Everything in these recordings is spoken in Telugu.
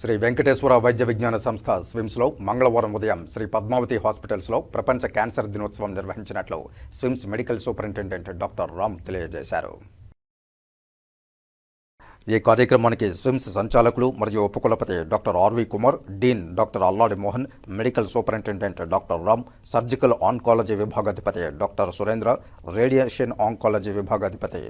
శ్రీ వెంకటేశ్వర వైద్య విజ్ఞాన సంస్థ స్విమ్స్లో మంగళవారం ఉదయం శ్రీ పద్మావతి హాస్పిటల్స్లో ప్రపంచ క్యాన్సర్ దినోత్సవం నిర్వహించినట్లు SVIMS medical superintendent doctor Ram తెలియజేశారు. ఈ కార్యక్రమానికి స్విమ్స్ సంచాలకులు మరియు ఉపకులపతి doctor R V Kumar dean doctor Alladi Mohan medical superintendent doctor Ram surgical oncology విభాగాధిపతి doctor Surendra radiation oncology విభాగాధిపతి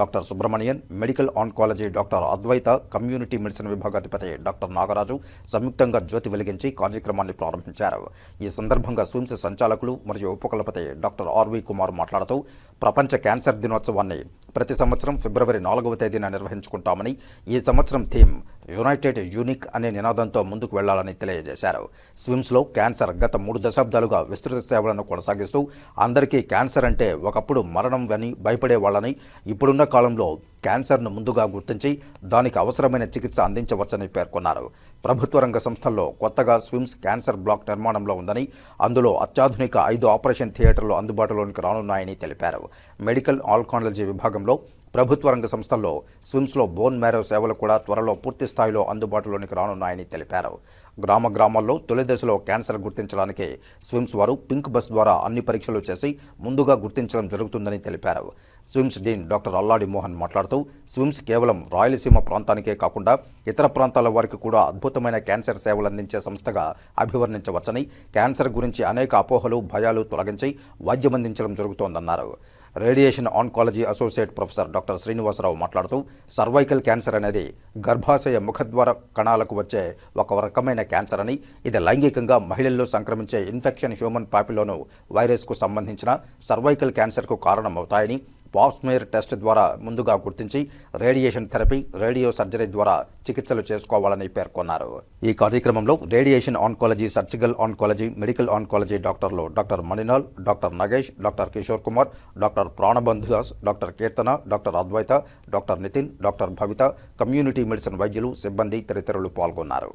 doctor Subramanian medical oncology doctor Advaita community medicine విభాగాధిపతి doctor Nagaraju సంయుక్తంగా జ్యోతి వెలిగించి కార్యక్రమాన్ని ప్రారంభించారు. ఈ సందర్భంగా స్విమ్స్ సంచాలకులు మరియు ఉపకులపతి డాక్టర్ ఆర్వి కుమార్ మాట్లాడుతూ ప్రపంచ క్యాన్సర్ దినోత్సవాన్ని ప్రతి సంవత్సరం ఫిబ్రవరి నాలుగవ తేదీన నిర్వహించుకుంటామని ఈ సంవత్సరం థీమ్ యునైటెడ్ యూనిక్ అనే నినాదంతో ముందుకు వెళ్ళాలని తెలియజేశారు. స్విమ్స్లో క్యాన్సర్ గత మూడు దశాబ్దాలుగా విస్తృత సేవలను కొనసాగిస్తూ అందరికీ క్యాన్సర్ అంటే ఒకప్పుడు మరణం అని భయపడే వాళ్ళని ఇప్పుడున్న కాలంలో క్యాన్సర్ను ముందుగా గుర్తించి దానికి అవసరమైన చికిత్స అందించవచ్చని పేర్కొన్నారు. ప్రభుత్వ రంగ సంస్థల్లో కొత్తగా స్విమ్స్ క్యాన్సర్ బ్లాక్ నిర్మాణంలో ఉందని అందులో అత్యాధునిక ఐదు ఆపరేషన్ థియేటర్లు అందుబాటులోనికి రానున్నాయని తెలిపారు. మెడికల్ ఆల్కాలజీ విభాగంలో ప్రభుత్వ రంగ సంస్థల్లో స్విమ్స్లో బోన్ మ్యారో సేవలు కూడా త్వరలో పూర్తి స్థాయిలో అందుబాటులోనికి రానున్నాయని తెలిపారు. గ్రామ గ్రామాల్లో తొలి దశలో క్యాన్సర్ గుర్తించడానికి స్విమ్స్ వారు పింక్ బస్ ద్వారా అన్ని పరీక్షలు చేసి ముందుగా గుర్తించడం జరుగుతుందని తెలిపారు. స్విమ్స్ డీన్ డాక్టర్ అల్లాడి మోహన్ మాట్లాడుతూ స్విమ్స్ కేవలం రాయలసీమ ప్రాంతానికే కాకుండా ఇతర ప్రాంతాల వారికి కూడా అద్భుతమైన క్యాన్సర్ సేవలు అందించే సంస్థగా అభివర్ణించవచ్చని క్యాన్సర్ గురించి అనేక అపోహలు భయాలు తొలగించి వైద్యం అందించడం జరుగుతోందన్నారు. Radiation oncology associate professor doctor Srinivasa Rao మాట్లాడుతూ సర్వైకల్ క్యాన్సర్ అనేది గర్భాశయ ముఖద్వార కణాలకు వచ్చే ఒక రకమైన క్యాన్సర్ అని ఇది లైంగికంగా మహిళల్లో సంక్రమించే ఇన్ఫెక్షన్ హ్యూమన్ పాపిలోను వైరస్కు సంబంధించిన సర్వైకల్ క్యాన్సర్కు కారణమవుతాయని పాప్స్మేర్ టెస్ట్ ద్వారా ముందుగా గుర్తించి రేడియేషన్ థెరపీ రేడియో సర్జరీ ద్వారా చికిత్సలు చేసుకోవాలని పేర్కొన్నారు. ఈ కార్యక్రమంలో radiation oncology surgical oncology medical oncology డాక్టర్లు doctor Maninal doctor Nagesh doctor Kishore Kumar doctor Pranabandhu Das doctor Keerthana doctor Advaita doctor Nitin doctor Bhavitha community medicine వైద్యులు సిబ్బంది తదితరులు పాల్గొన్నారు.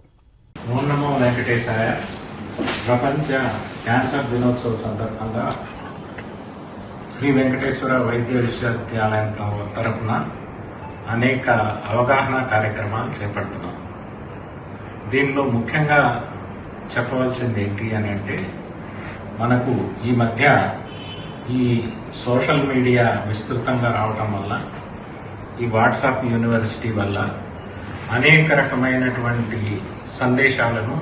ప్రపంచ క్యాన్సర్ దినోత్సవ సందర్భంగా శ్రీ వెంకటేశ్వర వైద్య విశ్వవిద్యాలయం తరపున అనేక అవగాహన కార్యక్రమాలు చేపడుతున్నాం. దీనిలో ముఖ్యంగా చెప్పవలసింది ఏంటి అని అంటే మనకు ఈ మధ్య ఈ సోషల్ మీడియా విస్తృతంగా రావటం వల్ల ఈ వాట్సాప్ యూనివర్సిటీ వల్ల అనేక రకమైనటువంటి సందేశాలను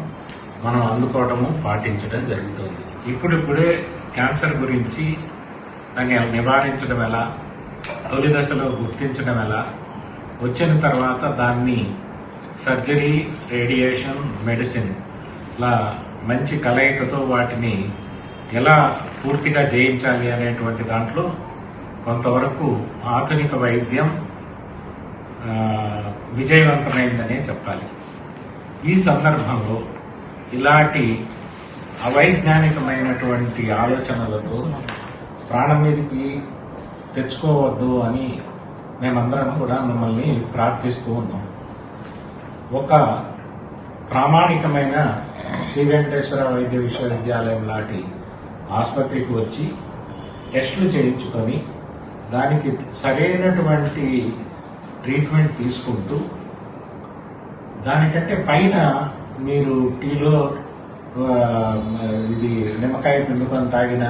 మనం అందుకోవడము పాటించడం జరుగుతుంది. ఇప్పుడిప్పుడే క్యాన్సర్ గురించి దాన్ని నివారించడం ఎలా? తొలి దశలో గుర్తించడం ఎలా? వచ్చిన తర్వాత దాన్ని సర్జరీ రేడియేషన్ మెడిసిన్ లా మంచి కలయికతో వాటిని ఎలా పూర్తిగా జయించాలి అనేటువంటి దాంట్లో కొంతవరకు ఆధునిక వైద్యం విజయవంతమైందనే చెప్పాలి. ఈ సందర్భంలో ఇలాంటి అవైజ్ఞానికమైనటువంటి ఆలోచనలతో ప్రాణం మీదకి తెచ్చుకోవద్దు అని మేమందరం కూడా మిమ్మల్ని ప్రార్థిస్తూ ఉన్నాం. ఒక ప్రామాణికమైన శ్రీ వెంకటేశ్వర వైద్య విశ్వవిద్యాలయం లాంటి ఆసుపత్రికి వచ్చి టెస్టులు చేయించుకొని దానికి సరైనటువంటి ట్రీట్మెంట్ తీసుకుంటూ దానికంటే పైన మీరు టీలో ఇది నిమ్మకాయ పిండుకొని తాగినా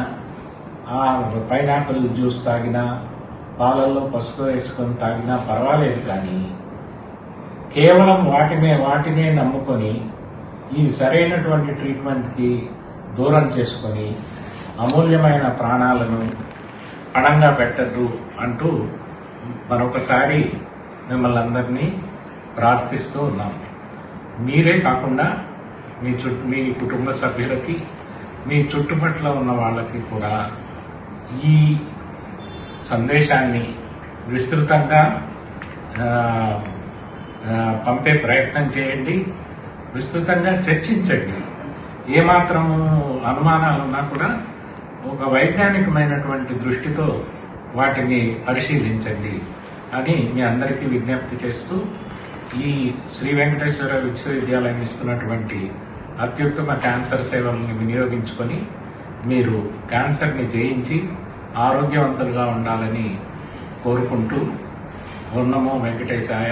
పైనాపిల్ జ్యూస్ తాగినా పాలల్లో పసుపు వేసుకొని తాగినా పర్వాలేదు కానీ కేవలం వాటినే వాటినే నమ్ముకొని ఈ సరైనటువంటి ట్రీట్మెంట్కి దూరం చేసుకొని అమూల్యమైన ప్రాణాలను పణంగా పెట్టద్దు అంటూ మరొకసారి మిమ్మల్ని అందరినీ ప్రార్థిస్తూ ఉన్నాం. మీరే కాకుండా మీ చుట్టూ మీ కుటుంబ సభ్యులకి మీ చుట్టుపట్ల ఉన్న వాళ్ళకి కూడా ఈ సందేశాన్ని విస్తృతంగా పంపే ప్రయత్నం చేయండి. విస్తృతంగా చర్చించండి. ఏమాత్రము అనుమానాలు ఉన్నా కూడా ఒక వైజ్ఞానికమైనటువంటి దృష్టితో వాటిని పరిశీలించండి అని మీ అందరికీ విజ్ఞప్తి చేస్తూ ఈ శ్రీ వెంకటేశ్వర విశ్వవిద్యాలయం ఇస్తున్నటువంటి అత్యుత్తమ క్యాన్సర్ సేవలను వినియోగించుకొని మీరు క్యాన్సర్ని జయించి ఆరోగ్యవంతులుగా ఉండాలని కోరుకుంటూ ఉన్నమో వెంకటేశాయ